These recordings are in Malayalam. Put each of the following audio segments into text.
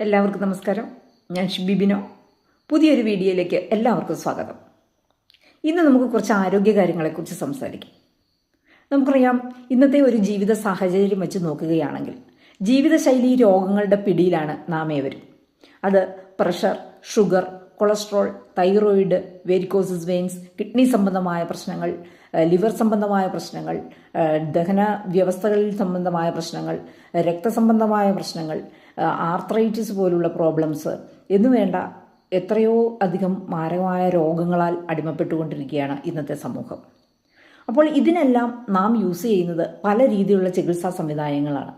എല്ലാവർക്കും നമസ്കാരം. ഞാൻ ഷിബിബിനോ പുതിയൊരു വീഡിയോയിലേക്ക് എല്ലാവർക്കും സ്വാഗതം. ഇന്ന് നമുക്ക് കുറച്ച് ആരോഗ്യ കാര്യങ്ങളെക്കുറിച്ച് സംസാരിക്കാം. നമുക്കറിയാം ഇന്നത്തെ ഒരു ജീവിത സാഹചര്യം വെച്ച് നോക്കുകയാണെങ്കിൽ ജീവിതശൈലി രോഗങ്ങളുടെ പിടിയിലാണ് നാം ഏവരും. അത് pressure sugar cholesterol thyroid varicosis veins kidney സംബന്ധമായ പ്രശ്നങ്ങൾ ലിവർ സംബന്ധമായ പ്രശ്നങ്ങൾ ദഹന വ്യവസ്ഥകളിൽ സംബന്ധമായ പ്രശ്നങ്ങൾ രക്തസംബന്ധമായ പ്രശ്നങ്ങൾ ആർത്രൈറ്റിസ് പോലുള്ള പ്രോബ്ലംസ് എന്നുവേണ്ട എത്രയോ അധികം മാരകമായ രോഗങ്ങളാൽ അടിമപ്പെട്ടുകൊണ്ടിരിക്കുകയാണ് ഇന്നത്തെ സമൂഹം. അപ്പോൾ ഇതിനെല്ലാം നാം യൂസ് ചെയ്യുന്നത് പല രീതിയിലുള്ള ചികിത്സാ സംവിധാനങ്ങളാണ്.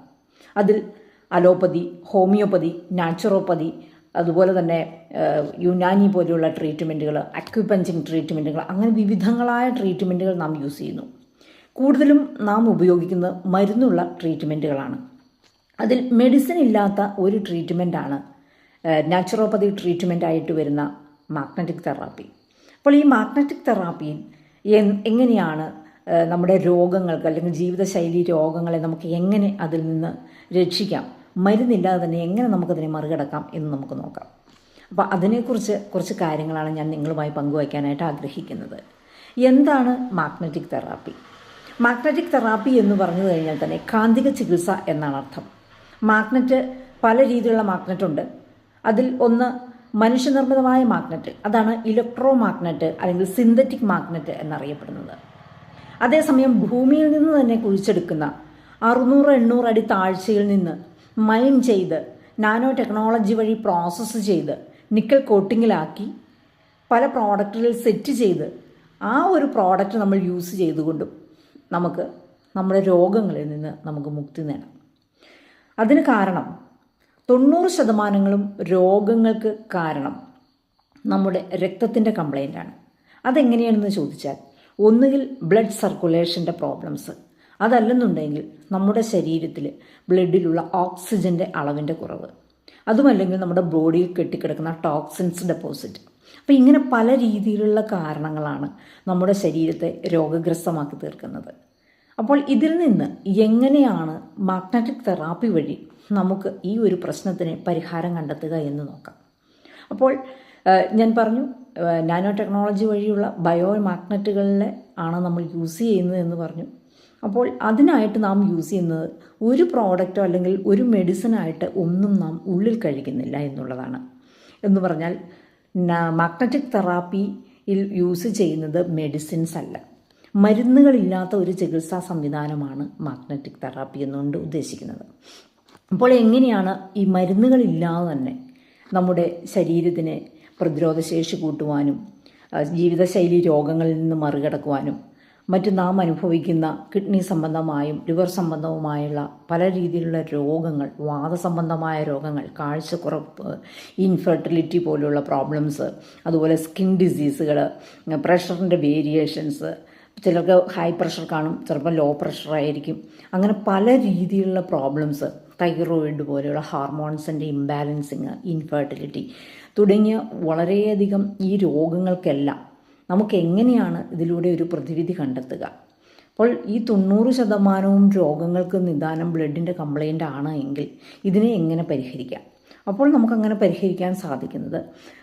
അതിൽ അലോപ്പതി ഹോമിയോപ്പതി നാച്ചുറോപ്പതി അതുപോലെ തന്നെ യുനാനി പോലെയുള്ള ട്രീറ്റ്മെന്റുകൾ അക്യുപഞ്ചിങ് ട്രീറ്റ്മെന്റുകൾ അങ്ങനെ വിവിധങ്ങളായ ട്രീറ്റ്മെന്റുകൾ നാം യൂസ് ചെയ്യുന്നു. കൂടുതലും നാം ഉപയോഗിക്കുന്നത് മരുന്നുള്ള ട്രീറ്റ്മെന്റുകളാണ് അതിൽ മെഡിസിൻ ഇല്ലാത്ത ഒരു ട്രീറ്റ്മെന്റാണ് നാച്ചുറോപ്പതി ട്രീറ്റ്മെന്റ് ആയിട്ട് വരുന്ന മാഗ്നറ്റിക് തെറാപ്പി അപ്പോൾ ഈ മാഗ്നറ്റിക് തെറാപ്പിയിൽ എങ്ങനെയാണ് നമ്മുടെ രോഗങ്ങൾക്ക് അല്ലെങ്കിൽ ജീവിതശൈലി രോഗങ്ങളെ നമുക്ക് എങ്ങനെ അതിൽ നിന്ന് രക്ഷിക്കാം മരുന്നില്ലാതെ തന്നെ എങ്ങനെ നമുക്കതിനെ മറികടക്കാം എന്ന് നമുക്ക് നോക്കാം. അപ്പോൾ അതിനെക്കുറിച്ച് കുറച്ച് കാര്യങ്ങളാണ് ഞാൻ നിങ്ങളുമായി പങ്കുവയ്ക്കാനായിട്ട് ആഗ്രഹിക്കുന്നത്. എന്താണ് മാഗ്നറ്റിക് തെറാപ്പി മാഗ്നറ്റിക് തെറാപ്പി എന്ന് പറഞ്ഞു കഴിഞ്ഞാൽ തന്നെ കാന്തിക ചികിത്സ എന്നാണ് അർത്ഥം. മാഗ്നറ്റ് പല രീതിയിലുള്ള മാഗ്നറ്റ് ഉണ്ട്. അതിൽ ഒന്ന് മനുഷ്യനിർമ്മിതമായ മാഗ്നറ്റ് അതാണ് ഇലക്ട്രോ മാഗ്നറ്റ് അല്ലെങ്കിൽ സിന്തറ്റിക് മാഗ്നറ്റ് എന്നറിയപ്പെടുന്നത്. അതേസമയം ഭൂമിയിൽ നിന്ന് തന്നെ കുഴിച്ചെടുക്കുന്ന അറുന്നൂറ് എണ്ണൂറ് അടി താഴ്ചയിൽ നിന്ന് മൈൻ ചെയ്ത് നാനോ ടെക്നോളജി വഴി പ്രോസസ്സ് ചെയ്ത് നിക്കൽ കോട്ടിങ്ങിലാക്കി പല പ്രോഡക്റ്റുകൾ സെറ്റ് ചെയ്ത് ആ ഒരു പ്രോഡക്റ്റ് നമ്മൾ യൂസ് ചെയ്തുകൊണ്ടും നമുക്ക് നമ്മുടെ രോഗങ്ങളിൽ നിന്ന് നമുക്ക് മുക്തി നേടാം. അതിന് കാരണം തൊണ്ണൂറ് ശതമാനങ്ങളും രോഗങ്ങൾക്ക് കാരണം നമ്മുടെ രക്തത്തിന്റെ കംപ്ലൈന്റാണ് അതെങ്ങനെയാണെന്ന് ചോദിച്ചാൽ ഒന്നുകിൽ ബ്ലഡ് സർക്കുലേഷന്റെ പ്രോബ്ലംസ് അതല്ലെന്നുണ്ടെങ്കിൽ നമ്മുടെ ശരീരത്തിൽ ബ്ലഡിലുള്ള ഓക്സിജന്റെ അളവിന്റെ കുറവ് അതുമല്ലെങ്കിൽ നമ്മുടെ ബോഡിയിൽ കെട്ടിക്കിടക്കുന്ന ടോക്സിൻസ് ഡെപ്പോസിറ്റ് അപ്പോൾ ഇങ്ങനെ പല രീതിയിലുള്ള കാരണങ്ങളാണ് നമ്മുടെ ശരീരത്തെ രോഗഗ്രസ്തമാക്കി തീർക്കുന്നത്. അപ്പോൾ ഇതിൽ നിന്ന് എങ്ങനെയാണ് മാഗ്നറ്റിക് തെറാപ്പി വഴി നമുക്ക് ഈ ഒരു പ്രശ്നത്തിന് പരിഹാരം കണ്ടെത്തുക എന്ന് നോക്കാം. അപ്പോൾ ഞാൻ പറഞ്ഞു നാനോ ടെക്നോളജി വഴിയുള്ള ബയോ മാഗ്നറ്റുകളിലെ ആണ് നമ്മൾ യൂസ് ചെയ്യുന്നത് എന്ന് പറഞ്ഞു. അപ്പോൾ അതിനായിട്ട് നാം യൂസ് ചെയ്യുന്നത് ഒരു പ്രോഡക്റ്റോ അല്ലെങ്കിൽ ഒരു മെഡിസിനായിട്ട് ഒന്നും നാം ഉള്ളിൽ കഴിക്കുന്നില്ല എന്നുള്ളതാണ്. എന്ന് പറഞ്ഞാൽ മാഗ്നറ്റിക് തെറാപ്പിയിൽ യൂസ് ചെയ്യുന്നത് മെഡിസിൻസ് അല്ല. മരുന്നുകളില്ലാത്ത ഒരു ചികിത്സാ സംവിധാനമാണ് മാഗ്നറ്റിക് തെറാപ്പി എന്നുകൊണ്ട് ഉദ്ദേശിക്കുന്നത്. അപ്പോൾ എങ്ങനെയാണ് ഈ മരുന്നുകളില്ലാതെ തന്നെ നമ്മുടെ ശരീരത്തിന് പ്രതിരോധശേഷി കൂട്ടുവാനും ജീവിതശൈലി രോഗങ്ങളിൽ നിന്ന് മറികടക്കുവാനും മറ്റു നാം അനുഭവിക്കുന്ന കിഡ്നി സംബന്ധമായും ലിവർ സംബന്ധവുമായുള്ള പല രീതിയിലുള്ള രോഗങ്ങൾ വാദസംബന്ധമായ രോഗങ്ങൾ കാഴ്ചക്കുറപ്പ് ഇൻഫെർട്ടിലിറ്റി പോലുള്ള പ്രോബ്ലംസ് അതുപോലെ സ്കിൻ ഡിസീസുകൾ പ്രഷറിന്റെ വേരിയേഷൻസ് ചിലർക്ക് ഹൈ പ്രഷർ കാണും ചിലപ്പോൾ ലോ പ്രഷർ ആയിരിക്കും. അങ്ങനെ പല രീതിയിലുള്ള പ്രോബ്ലംസ് തൈറോയിഡ് പോലെയുള്ള ഹാർമോൺസിന്റെ ഇംബാലൻസിങ് ഇൻഫെർട്ടിലിറ്റി തുടങ്ങിയ വളരെയധികം ഈ രോഗങ്ങൾക്കെല്ലാം നമുക്ക് എങ്ങനെയാണ് ഇതിലൂടെ ഒരു പ്രതിവിധി കണ്ടെത്തുക? അപ്പോൾ ഈ തൊണ്ണൂറ് ശതമാനവും രോഗങ്ങൾക്ക് നിദാനം ബ്ലഡിന്റെ കംപ്ലൈന്റ് ആണ് എങ്കിൽ ഇതിനെ എങ്ങനെ പരിഹരിക്കാം? അപ്പോൾ നമുക്കങ്ങനെ പരിഹരിക്കാൻ സാധിക്കുന്നത്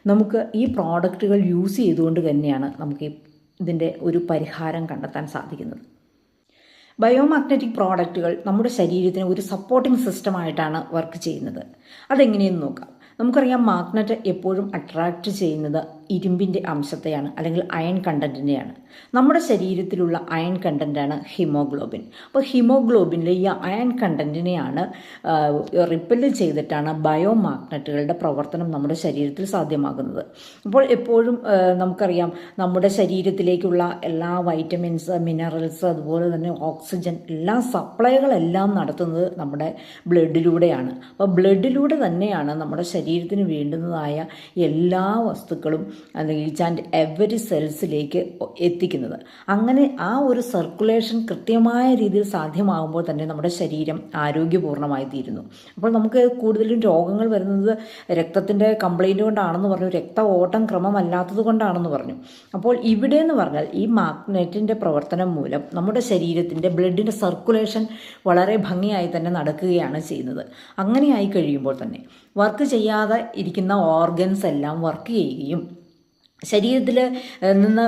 നമുക്ക് ഈ പ്രോഡക്റ്റുകൾ യൂസ് ചെയ്തുകൊണ്ട് തന്നെയാണ് നമുക്ക് ഇതിന്റെ ഒരു പരിഹാരം കണ്ടെത്താൻ സാധിക്കുന്നത്. ബയോമാഗ്നറ്റിക് പ്രോഡക്റ്റുകൾ നമ്മുടെ ശരീരത്തിന് ഒരു സപ്പോർട്ടിംഗ് സിസ്റ്റമായിട്ടാണ് വർക്ക് ചെയ്യുന്നത്. അതെങ്ങനെയെന്ന് നോക്കാം. നമുക്കറിയാം മാഗ്നറ്റ് എപ്പോഴും അട്രാക്റ്റ് ചെയ്യുന്നത് ഇരുമ്പിന്റെ അംശത്തെയാണ് അല്ലെങ്കിൽ അയൺ കണ്ടന്റിനെയാണ് നമ്മുടെ ശരീരത്തിലുള്ള അയൺ കണ്ടന്റാണ് ഹിമോഗ്ലോബിൻ. അപ്പോൾ ഹിമോഗ്ലോബിനിലെ ഈ അയൺ കണ്ടന്റിനെയാണ് റിപ്പൽ ചെയ്തിട്ടാണ് ബയോമാഗ്നറ്റുകളുടെ പ്രവർത്തനം നമ്മുടെ ശരീരത്തിൽ സാധ്യമാകുന്നത്. അപ്പോൾ എപ്പോഴും നമുക്കറിയാം നമ്മുടെ ശരീരത്തിലേക്കുള്ള എല്ലാ വൈറ്റമിൻസ് മിനറൽസ് അതുപോലെ തന്നെ ഓക്സിജൻ എല്ലാ സപ്ലൈകളെല്ലാം നടത്തുന്നത് നമ്മുടെ ബ്ലഡിലൂടെയാണ്. അപ്പോൾ ബ്ലഡിലൂടെ തന്നെയാണ് നമ്മുടെ ശരീരത്തിന് വേണ്ടുന്നതായ എല്ലാ വസ്തുക്കളും അല്ലെങ്കിൽ ഈച്ച് എവരി സെൽസിലേക്ക് എത്തിക്കുന്നത്. അങ്ങനെ ആ ഒരു സർക്കുലേഷൻ കൃത്യമായ രീതിയിൽ സാധ്യമാകുമ്പോൾ തന്നെ നമ്മുടെ ശരീരം ആരോഗ്യപൂർണമായി തീരുന്നു. അപ്പോൾ നമുക്ക് കൂടുതലും രോഗങ്ങൾ വരുന്നത് രക്തത്തിന്റെ കംപ്ലൈന്റ് കൊണ്ടാണെന്ന് പറഞ്ഞു രക്ത ഓട്ടം ക്രമമല്ലാത്തത് കൊണ്ടാണെന്ന് പറഞ്ഞു. അപ്പോൾ ഇവിടെ എന്ന് പറഞ്ഞാൽ ഈ മാഗ്നറ്റിന്റെ പ്രവർത്തനം മൂലം നമ്മുടെ ശരീരത്തിന്റെ ബ്ലഡിന്റെ സർക്കുലേഷൻ വളരെ ഭംഗിയായി തന്നെ നടക്കുകയാണ് ചെയ്യുന്നത്. അങ്ങനെയായി കഴിയുമ്പോൾ തന്നെ വർക്ക് ചെയ്യാതെ ഇരിക്കുന്ന ഓർഗൻസ് എല്ലാം വർക്ക് ചെയ്യുകയും ശരീരത്തിൽ നിന്ന്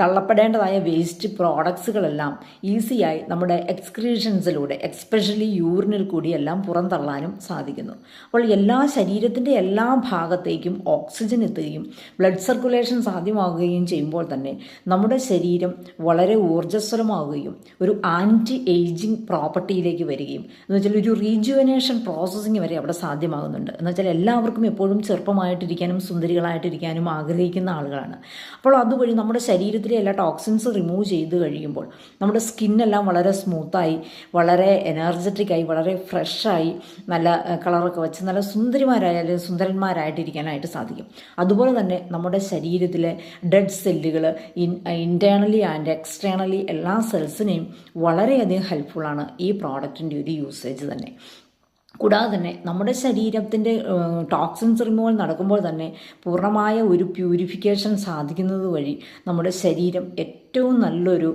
തള്ളപ്പെടേണ്ടതായ വേസ്റ്റ് പ്രോഡക്ട്സുകളെല്ലാം ഈസിയായി നമ്മുടെ എക്സ്ക്രീഷൻസിലൂടെ എക്സ്പെഷ്യലി യൂറിനിൽ കൂടി എല്ലാം പുറന്തള്ളാനും സാധിക്കുന്നു. അപ്പോൾ എല്ലാ ശരീരത്തിന്റെ എല്ലാ ഭാഗത്തേക്കും ഓക്സിജൻ എത്തുകയും ബ്ലഡ് സർക്കുലേഷൻ സാധ്യമാകുകയും ചെയ്യുമ്പോൾ തന്നെ നമ്മുടെ ശരീരം വളരെ ഊർജസ്വലമാവുകയും ഒരു ആന്റി ഏജിങ് പ്രോപ്പർട്ടിയിലേക്ക് വരികയും എന്ന് വെച്ചാൽ ഒരു റീജുവനേഷൻ പ്രോസസ്സിങ് വരെ അവിടെ സാധ്യമാകുന്നുണ്ട്. എന്ന് വെച്ചാൽ എല്ലാവർക്കും എപ്പോഴും ചെറുപ്പമായിട്ടിരിക്കാനും സുന്ദരികളായിട്ടിരിക്കാനും ആഗ്രഹിക്കുന്ന ആളുകളാണ്. അപ്പോൾ അതുവഴി നമ്മുടെ ശരീരത്തിലെ എല്ലാ ടോക്സിൻസ് റിമൂവ് ചെയ്ത് കഴിയുമ്പോൾ നമ്മുടെ സ്കിന്നെല്ലാം വളരെ സ്മൂത്തായി വളരെ എനർജറ്റിക്കായി വളരെ ഫ്രഷായി നല്ല കളറൊക്കെ വെച്ച് നല്ല സുന്ദരിമാരായ അല്ലെങ്കിൽ സുന്ദരന്മാരായിട്ടിരിക്കാനായിട്ട് സാധിക്കും. അതുപോലെ തന്നെ നമ്മുടെ ശരീരത്തിലെ ഡെഡ് സെല്ലുകൾ ഇൻ ഇന്റേർണലി ആൻഡ് എക്സ്റ്റേണലി എല്ലാ സെൽസിനെയും വളരെയധികം ഹെൽപ്ഫുള്ളാണ് ഈ പ്രോഡക്റ്റിന്റെ ഒരു യൂസേജ് തന്നെ. കൂടാതെ തന്നെ നമ്മുടെ ശരീരത്തിന്റെ ടോക്സിൻസ് റിമൂവൽ നടക്കുമ്പോൾ തന്നെ പൂർണമായ ഒരു പ്യൂരിഫിക്കേഷൻ സാധിക്കുന്നത് വഴി നമ്മുടെ ശരീരം ഏറ്റവും നല്ലൊരു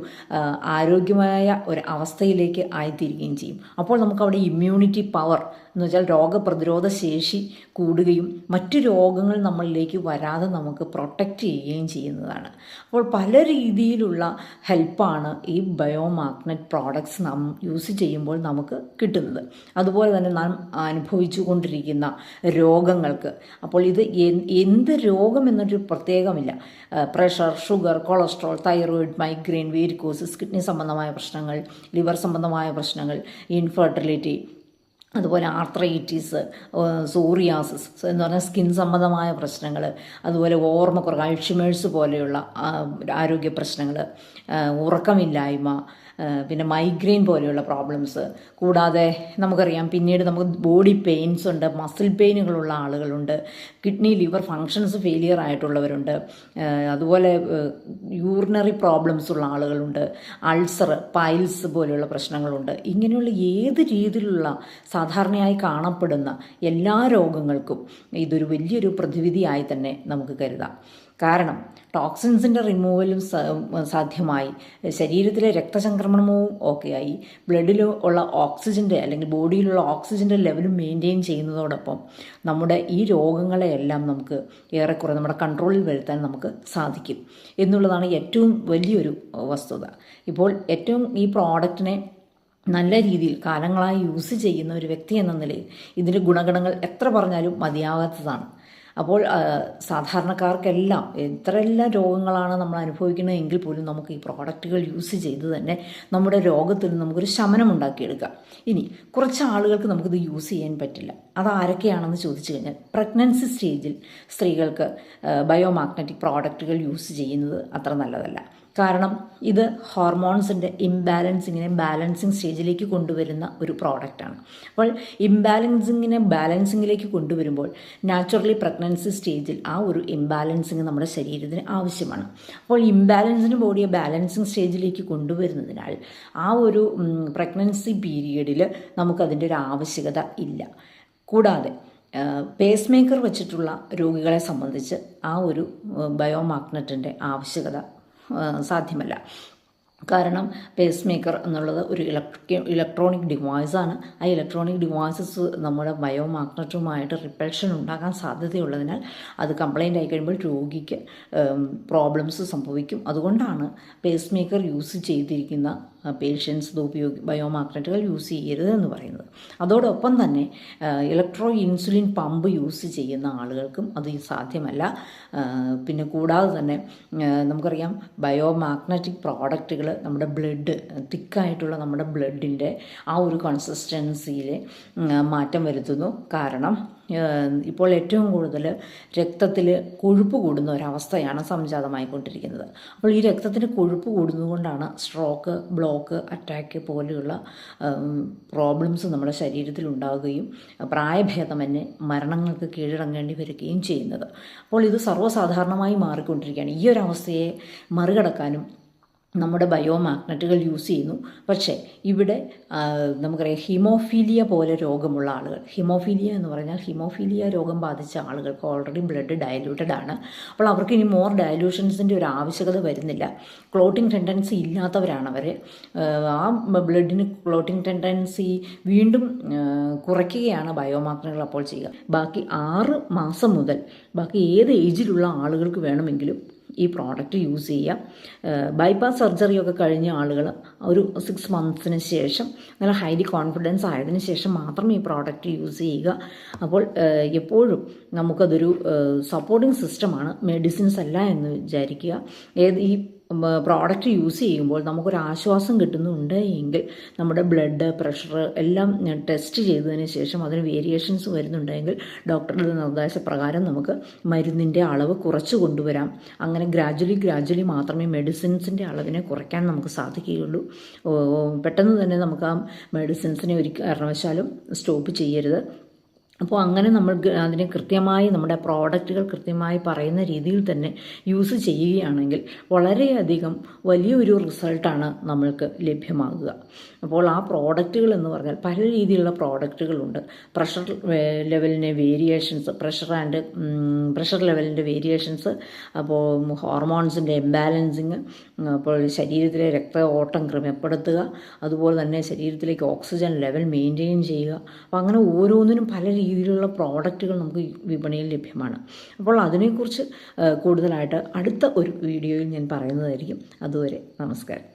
ആരോഗ്യമായ ഒരു അവസ്ഥയിലേക്ക് ആയിത്തീരുകയും ചെയ്യും. അപ്പോൾ നമുക്ക് അവിടെ ഇമ്മ്യൂണിറ്റി പവർ എന്ന് വെച്ചാൽ രോഗപ്രതിരോധ ശേഷി കൂടുകയും മറ്റു രോഗങ്ങൾ നമ്മളിലേക്ക് വരാതെ നമുക്ക് പ്രൊട്ടക്റ്റ് ചെയ്യുകയും ചെയ്യുന്നതാണ്. അപ്പോൾ പല രീതിയിലുള്ള ഹെൽപ്പാണ് ഈ ബയോമാഗ്നറ്റ് പ്രോഡക്ട്സ് നാം യൂസ് ചെയ്യുമ്പോൾ നമുക്ക് കിട്ടുന്നത്. അതുപോലെ തന്നെ നാം അനുഭവിച്ചു കൊണ്ടിരിക്കുന്ന രോഗങ്ങൾക്ക്. അപ്പോൾ ഇത് എന്ത് രോഗം എന്നൊരു പ്രത്യേകമില്ല. Pressure sugar cholesterol thyroid migraine varicosis kidney സംബന്ധമായ പ്രശ്നങ്ങൾ ലിവർ സംബന്ധമായ പ്രശ്നങ്ങൾ ഇൻഫെർട്ടിലിറ്റി അതുപോലെ ആർത്രൈറ്റീസ് സോറിയാസിസ് എന്ന് പറഞ്ഞാൽ സ്കിൻ സംബന്ധമായ പ്രശ്നങ്ങൾ അതുപോലെ ഓർമ്മക്കുറവ് അൾഷിമേഴ്സ് പോലെയുള്ള ആരോഗ്യ പ്രശ്നങ്ങൾ ഉറക്കമില്ലായ്മ പിന്നെ മൈഗ്രെയിൻ പോലെയുള്ള പ്രോബ്ലംസ് കൂടാതെ നമുക്കറിയാം പിന്നീട് നമുക്ക് ബോഡി പെയിൻസ് ഉണ്ട് മസിൽ പെയിനുകളുള്ള ആളുകളുണ്ട് കിഡ്നി ലിവർ ഫങ്ഷൻസ് ഫെയിലിയർ ആയിട്ടുള്ളവരുണ്ട് അതുപോലെ യൂറിനറി പ്രോബ്ലംസ് ഉള്ള ആളുകളുണ്ട് അൾസർ പൈൽസ് പോലെയുള്ള പ്രശ്നങ്ങളുണ്ട്. ഇങ്ങനെയുള്ള ഏത് രീതിയിലുള്ള സാധാരണയായി കാണപ്പെടുന്ന എല്ലാ രോഗങ്ങൾക്കും ഇതൊരു വലിയൊരു പ്രതിവിധിയായി തന്നെ നമുക്ക് കരുതാം. കാരണം ടോക്സിൻസിന്റെ റിമൂവലും സാധ്യമായി. ശരീരത്തിലെ രക്തചംക്രമണവും ഓക്കെയായി ബ്ലഡിൽ ഉള്ള ഓക്സിജന്റെ അല്ലെങ്കിൽ ബോഡിയിലുള്ള ഓക്സിജന്റെ ലെവലും മെയിന്റെയിൻ ചെയ്യുന്നതോടൊപ്പം നമ്മുടെ ഈ രോഗങ്ങളെയെല്ലാം നമുക്ക് ഏറെക്കുറെ നമ്മുടെ കൺട്രോളിൽ വരുത്താൻ നമുക്ക് സാധിക്കും എന്നുള്ളതാണ് ഏറ്റവും വലിയൊരു വസ്തുത. ഇപ്പോൾ ഏറ്റവും ഈ പ്രോഡക്റ്റിനെ നല്ല രീതിയിൽ കാലങ്ങളായി യൂസ് ചെയ്യുന്ന ഒരു വ്യക്തി എന്ന നിലയിൽ ഇതിന്റെ ഗുണഗണങ്ങൾ എത്ര പറഞ്ഞാലും മതിയാകാത്തതാണ്. അപ്പോൾ സാധാരണക്കാർക്കെല്ലാം എത്രയെല്ലാം രോഗങ്ങളാണ് നമ്മൾ അനുഭവിക്കുന്നത് എങ്കിൽ പോലും നമുക്ക് ഈ പ്രോഡക്റ്റുകൾ യൂസ് ചെയ്ത് തന്നെ നമ്മുടെ രോഗത്തിൽ നമുക്കൊരു ശമനം ഉണ്ടാക്കിയെടുക്കാം. ഇനി കുറച്ച് ആളുകൾക്ക് നമുക്കിത് യൂസ് ചെയ്യാൻ പറ്റില്ല. അത് ആരൊക്കെയാണെന്ന് ചോദിച്ചു കഴിഞ്ഞാൽ പ്രഗ്നൻസി സ്റ്റേജിൽ സ്ത്രീകൾക്ക് ബയോമാഗ്നറ്റിക് പ്രോഡക്റ്റുകൾ യൂസ് ചെയ്യുന്നത് അത്ര നല്ലതല്ല. കാരണം ഇത് ഹോർമോൺസിന്റെ ഇംബാലൻസിങ്ങിനെ ബാലൻസിങ് സ്റ്റേജിലേക്ക് കൊണ്ടുവരുന്ന ഒരു പ്രോഡക്റ്റാണ്. അപ്പോൾ ഇംബാലൻസിങ്ങിനെ ബാലൻസിങ്ങിലേക്ക് കൊണ്ടുവരുമ്പോൾ നാച്ചുറലി പ്രഗ്നൻസി സ്റ്റേജിൽ ആ ഒരു ഇംബാലൻസിങ് നമ്മുടെ ശരീരത്തിന് ആവശ്യമാണ്. അപ്പോൾ ഇംബാലൻസിന് ബോഡിയെ ബാലൻസിങ് സ്റ്റേജിലേക്ക് കൊണ്ടുവരുന്നതിനാൽ ആ ഒരു പ്രഗ്നൻസി പീരീഡിൽ നമുക്കതിന്റെ ഒരു ആവശ്യകത ഇല്ല. കൂടാതെ പേസ് മേക്കർ വെച്ചിട്ടുള്ള രോഗികളെ സംബന്ധിച്ച് ആ ഒരു ബയോമാഗ്നറ്റിന്റെ ആവശ്യകത സാധ്യമല്ല. കാരണം പേസ് മേക്കർ എന്നുള്ളത് ഒരു ഇലക്ട്രിക് ഇലക്ട്രോണിക് ഡിവൈസാണ് ആ ഇലക്ട്രോണിക് ഡിവൈസസ് നമ്മുടെ ബയോമാഗ്നറ്റുമായിട്ട് റിപ്പൽഷൻ ഉണ്ടാകാൻ സാധ്യതയുള്ളതിനാൽ അത് കംപ്ലൈന്റ് ആയി കഴിയുമ്പോൾ രോഗിക്ക് പ്രോബ്ലംസ് സംഭവിക്കും. അതുകൊണ്ടാണ് പേസ് മേക്കർ യൂസ് ചെയ്തിരിക്കുന്ന പേഷ്യൻസ് ഇത് ഉപയോഗി ബയോമാഗ്നറ്റുകൾ യൂസ് ചെയ്യരുത് എന്ന് പറയുന്നത്. അതോടൊപ്പം തന്നെ ഇലക്ട്രോ ഇൻസുലിൻ പമ്പ് യൂസ് ചെയ്യുന്ന ആളുകൾക്കും അത് സാധ്യമല്ല. പിന്നെ കൂടാതെ തന്നെ നമുക്കറിയാം ബയോമാഗ്നറ്റിക് പ്രോഡക്റ്റുകൾ നമ്മുടെ ബ്ലഡ് തിക്കായിട്ടുള്ള നമ്മുടെ ബ്ലഡിന്റെ ആ ഒരു കൺസിസ്റ്റൻസിയിൽ മാറ്റം വരുത്തുന്നു. കാരണം ഇപ്പോൾ ഏറ്റവും കൂടുതൽ രക്തത്തിൽ കൊഴുപ്പ് കൂടുന്ന ഒരവസ്ഥയാണ് സംജാതമായിക്കൊണ്ടിരിക്കുന്നത്. അപ്പോൾ ഈ രക്തത്തിന് കൊഴുപ്പ് കൂടുന്നതുകൊണ്ടാണ് സ്ട്രോക്ക് ബ്ലോക്ക് അറ്റാക്ക് പോലെയുള്ള പ്രോബ്ലംസ് നമ്മുടെ ശരീരത്തിൽ ഉണ്ടാവുകയും പ്രായഭേദമന്യേ മരണങ്ങൾക്ക് കീഴടങ്ങേണ്ടി വരികയും ചെയ്യുന്നത്. അപ്പോൾ ഇത് സർവസാധാരണമായി മാറിക്കൊണ്ടിരിക്കുകയാണ്. ഈ ഒരു അവസ്ഥയെ മറികടക്കാനും നമ്മുടെ ബയോമാഗ്നറ്റുകൾ യൂസ് ചെയ്യുന്നു. പക്ഷേ ഇവിടെ നമുക്കറിയാം ഹിമോഫീലിയ പോലെ രോഗമുള്ള ആളുകൾ ഹിമോഫീലിയ എന്ന് പറഞ്ഞാൽ ഹിമോഫീലിയ രോഗം ബാധിച്ച ആളുകൾക്ക് ഓൾറെഡി ബ്ലഡ് ഡയലൂട്ടഡ് ആണ്. അപ്പോൾ അവർക്ക് ഇനി മോർ ഡയലൂഷൻസിന്റെ ഒരു ആവശ്യകത വരുന്നില്ല. ക്ലോട്ടിംഗ് ടെൻഡൻസി ഇല്ലാത്തവരാണ് അവർ ആ ബ്ലഡിന് ക്ലോട്ടിംഗ് ടെൻഡൻസി വീണ്ടും കുറയ്ക്കുകയാണ് കുറയ്ക്കുകയാണ് ബയോമാഗ്നറ്റുകൾ അപ്പോൾ ചെയ്യുക. ബാക്കി ആറ് മാസം മുതൽ ബാക്കി ഏത് ഏജിലുള്ള ആളുകൾക്ക് വേണമെങ്കിലും ഈ പ്രോഡക്റ്റ് യൂസ് ചെയ്യുക ബൈപ്പാസ് സർജറിയൊക്കെ കഴിഞ്ഞ ആളുകൾ ഒരു സിക്സ് മന്ത്സിന് ശേഷം നല്ല ഹൈലി കോൺഫിഡൻസ് ആയതിനു ശേഷം മാത്രം ഈ പ്രോഡക്റ്റ് യൂസ് ചെയ്യുക. അപ്പോൾ എപ്പോഴും നമുക്കതൊരു സപ്പോർട്ടിംഗ് സിസ്റ്റമാണ് മെഡിസിൻസ് അല്ല എന്ന് വിചാരിക്കുക. ഏത് ഈ പ്രോഡക്റ്റ് യൂസ് ചെയ്യുമ്പോൾ നമുക്കൊരു ആശ്വാസം കിട്ടുന്നുണ്ട് എങ്കിൽ നമ്മുടെ ബ്ലഡ് പ്രഷർ എല്ലാം ടെസ്റ്റ് ചെയ്തതിന് ശേഷം അതിന് വേരിയേഷൻസ് വരുന്നുണ്ടെങ്കിൽ ഡോക്ടറുടെ നിർദ്ദേശപ്രകാരം നമുക്ക് മരുന്നിന്റെ അളവ് കുറച്ച് കൊണ്ടുവരാം. അങ്ങനെ ഗ്രാജ്വലി ഗ്രാജ്വലി മാത്രമേ മെഡിസിൻസിന്റെ അളവിനെ കുറയ്ക്കാൻ നമുക്ക് സാധിക്കുകയുള്ളൂ. പെട്ടെന്ന് തന്നെ നമുക്ക് ആ മെഡിസിൻസിനെ ഒരു കാരണവശാലും സ്റ്റോപ്പ് ചെയ്യരുത്. അപ്പോൾ അങ്ങനെ നമ്മൾ അതിനെ കൃത്യമായി നമ്മുടെ പ്രോഡക്റ്റുകൾ കൃത്യമായി പറയുന്ന രീതിയിൽ തന്നെ യൂസ് ചെയ്യുകയാണെങ്കിൽ വളരെയധികം വലിയൊരു റിസൾട്ടാണ് നമ്മൾക്ക് ലഭ്യമാകുക. അപ്പോൾ ആ പ്രോഡക്റ്റുകൾ എന്ന് പറഞ്ഞാൽ പല രീതിയിലുള്ള പ്രോഡക്റ്റുകളുണ്ട് പ്രഷർ ലെവലിന്റെ വേരിയേഷൻസ് പ്രഷർ ആൻഡ് പ്രഷർ ലെവലിന്റെ വേരിയേഷൻസ് അപ്പോൾ ഹോർമോൺസിന്റെ ഇംബാലൻസിങ് അപ്പോൾ ശരീരത്തിലെ രക്ത ഓട്ടം ക്രമപ്പെടുത്തുക അതുപോലെ തന്നെ ശരീരത്തിലേക്ക് ഓക്സിജൻ ലെവൽ മെയിന്റെയിൻ ചെയ്യുക. അപ്പോൾ അങ്ങനെ ഓരോന്നിനും പല രീതിയിലുള്ള പ്രോഡക്റ്റുകൾ നമുക്ക് വിപണിയിൽ ലഭ്യമാണ്. അപ്പോൾ അതിനെക്കുറിച്ച് കൂടുതലായിട്ട് അടുത്ത ഒരു വീഡിയോയിൽ ഞാൻ പറയുന്നതായിരിക്കും. അതുവരെ നമസ്കാരം.